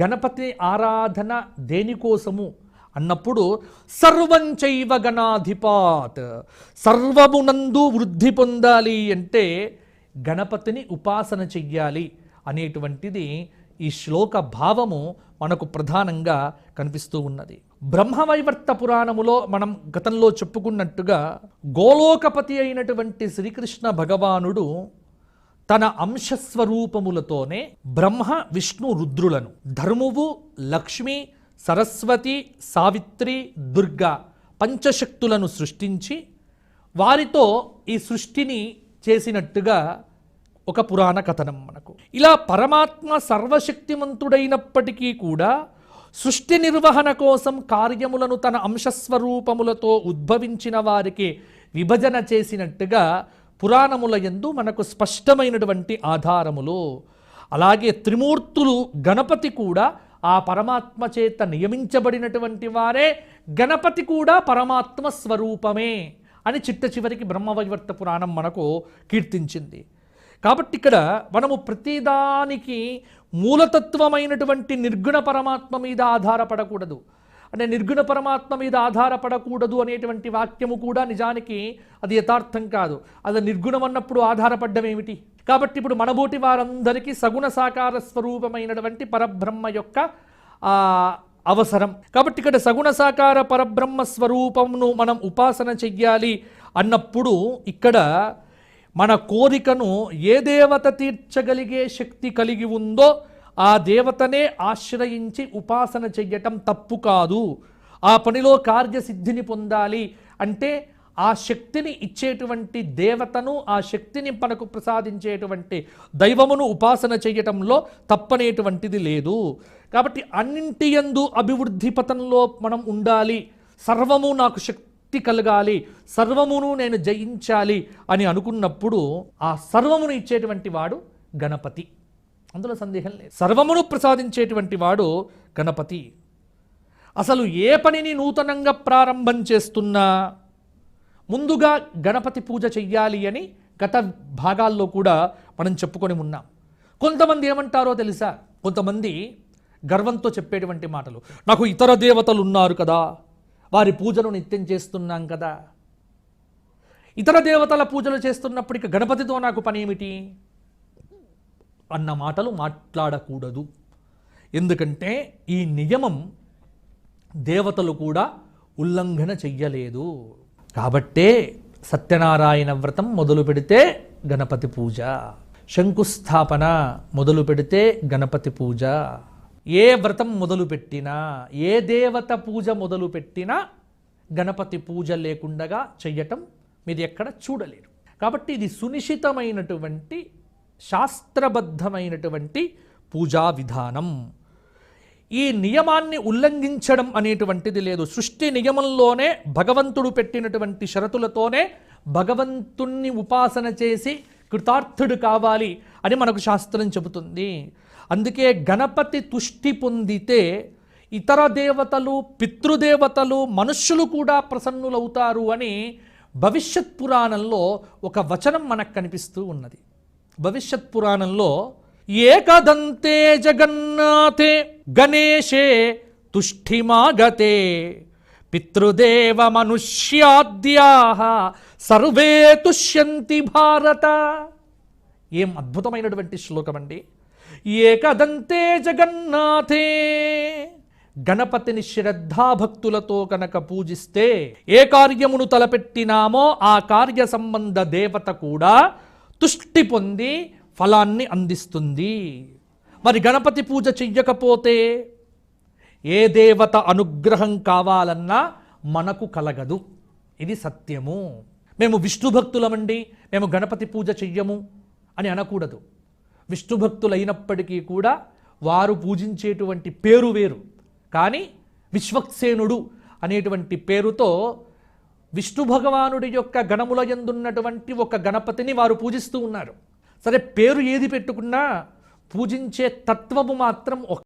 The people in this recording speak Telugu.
గణపతి ఆరాధన దేనికోసము అన్నప్పుడు సర్వంచైవ గణాధిపాత్ సర్వమునందు వృద్ధి పొందాలి అంటే గణపతిని ఉపాసన చెయ్యాలి అనేటువంటిది ఈ శ్లోక భావము మనకు ప్రధానంగా కనిపిస్తూ ఉన్నది. బ్రహ్మవైవర్త పురాణములో మనం గతంలో చెప్పుకున్నట్టుగా గోలోకపతి అయినటువంటి శ్రీకృష్ణ భగవానుడు తన అంశస్వరూపములతోనే బ్రహ్మ విష్ణు రుద్రులను. ధర్మువు లక్ష్మి సరస్వతి సావిత్రి దుర్గా పంచశక్తులను సృష్టించి వారితో ఈ సృష్టిని చేసినట్టుగా ఒక పురాణ కథనం మనకు. ఇలా పరమాత్మ సర్వశక్తిమంతుడైనప్పటికీ కూడా సృష్టి నిర్వహణ కోసం కార్యములను తన అంశస్వరూపములతో ఉద్భవించిన వారికి విభజన చేసినట్టుగా పురాణముల యందు మనకు స్పష్టమైనటువంటి ఆధారములు. అలాగే త్రిమూర్తులు గణపతి కూడా ఆ పరమాత్మ చేత నియమించబడినటువంటి వారే గణపతి కూడా పరమాత్మ స్వరూపమే అని చిట్ట చివరికి బ్రహ్మవైవర్త పురాణం మనకు కీర్తించింది. కాబట్టి ఇక్కడ మనము ప్రతిదానికి మూలతత్వమైనటువంటి నిర్గుణ పరమాత్మ మీద ఆధారపడకూడదు. అంటే నిర్గుణ పరమాత్మ మీద ఆధారపడకూడదు అనేటువంటి వాక్యము కూడా నిజానికి అది యథార్థం కాదు. అది నిర్గుణం అన్నప్పుడు ఆధారపడ్డం ఏమిటి? కాబట్టి ఇప్పుడు మనబోటి వారందరికీ సగుణ సాకార స్వరూపమైనటువంటి పరబ్రహ్మ యొక్క అవసరం. కాబట్టి ఇక్కడ సగుణ సాకార పరబ్రహ్మ స్వరూపంను మనం ఉపాసన చెయ్యాలి అన్నప్పుడు ఇక్కడ మన కోరికను ఏ దేవత తీర్చగలిగే శక్తి కలిగి ఉందో ఆ దేవతనే ఆశ్రయించి ఉపాసన చెయ్యటం తప్పు కాదు. ఆ పనిలో కార్యసిద్ధిని పొందాలి అంటే ఆ శక్తిని ఇచ్చేటువంటి దేవతను ఆ శక్తిని మనకు ప్రసాదించేటువంటి దైవమును ఉపాసన చేయటంలో తప్పనేటువంటిది లేదు. కాబట్టి అన్నింటి యందు అభివృద్ధి పథంలో మనం ఉండాలి. సర్వము నాకు శక్తి కలగాలి. సర్వమును నేను జయించాలి అని అనుకున్నప్పుడు ఆ సర్వమును ఇచ్చేటువంటి వాడు గణపతి. అందులో సందేహం లేదు. సర్వమును ప్రసాదించేటువంటి వాడు గణపతి. అసలు ఏ పనిని నూతనంగా ప్రారంభం చేస్తున్నా ముందుగా గణపతి పూజ చెయ్యాలి అని గత భాగాల్లో కూడా మనం చెప్పుకొని ఉన్నాం. కొంతమంది ఏమంటారో తెలుసా? కొంతమంది గర్వంతో చెప్పేటువంటి మాటలు. నాకు ఇతర దేవతలు ఉన్నారు కదా. వారి పూజను నిత్యం చేస్తున్నాం కదా. ఇతర దేవతల పూజలు చేస్తున్నప్పటికీ గణపతితో నాకు పని ఏమిటి అన్న మాటలు మాట్లాడకూడదు. ఎందుకంటే ఈ నియమం దేవతలు కూడా ఉల్లంఘన చెయ్యలేదు. కాబట్టే సత్యనారాయణ వ్రతం మొదలు పెడితే గణపతి పూజ. శంకుస్థాపన మొదలు పెడితే గణపతి పూజ. ఏ వ్రతం మొదలు పెట్టినా ఏ దేవత పూజ మొదలు పెట్టినా గణపతి పూజ లేకుండగా చెయ్యటం మీరు ఎక్కడ చూడలేరు. కాబట్టి ఇది సునిశ్చితమైనటువంటి శాస్త్రబద్ధమైనటువంటి పూజా విధానం. ఈ నియమాన్ని ఉల్లంఘించడం అనేటువంటిది లేదు. సృష్టి నియమంలోనే భగవంతుడు పెట్టినటువంటి షరతులతోనే భగవంతుణ్ణి ఉపాసన చేసి కృతార్థుడు కావాలి అని మనకు శాస్త్రం చెబుతుంది. అందుకే గణపతి తుష్టి పొందితే ఇతర దేవతలు పితృదేవతలు మనుష్యులు కూడా ప్రసన్నులవుతారు అని భవిష్యత్ పురాణంలో ఒక వచనం మనకు కనిపిస్తూ ఉన్నది. భవిష్యత్ పురాణంలో ఏకదంతే జగన్నాథే గణేశే తుష్టిమాగతే పితృదేవ మనుష్యాద్యా సర్వే తుష్యంతి భారత. ఏం అద్భుతమైనటువంటి శ్లోకం అండి. ఏకదంతే జగన్నాథే గణపతిని శ్రద్ధాభక్తులతో కనుక పూజిస్తే ఏ కార్యమును తలపెట్టినామో ఆ కార్య సంబంధ దేవత కూడా తుష్టి పొంది ఫలాన్ని అందిస్తుంది. మరి గణపతి పూజ చెయ్యకపోతే ఏ దేవత అనుగ్రహం కావాలన్నా మనకు కలగదు. ఇది సత్యము. మేము విష్ణు భక్తులమండి మేము గణపతి పూజ చెయ్యము అని అనకూడదు. విష్ణు భక్తులైనప్పటికీ కూడా వారు పూజించేటువంటి పేరు వేరు. కానీ విశ్వక్సేనుడు అనేటువంటి పేరుతో విష్ణు భగవానుడి యొక్క గణముల యందున్నటువంటి ఒక గణపతిని వారు పూజిస్తూ ఉన్నారు. సరే పేరు ఏది పెట్టుకున్నా పూజించే తత్వము మాత్రం ఒక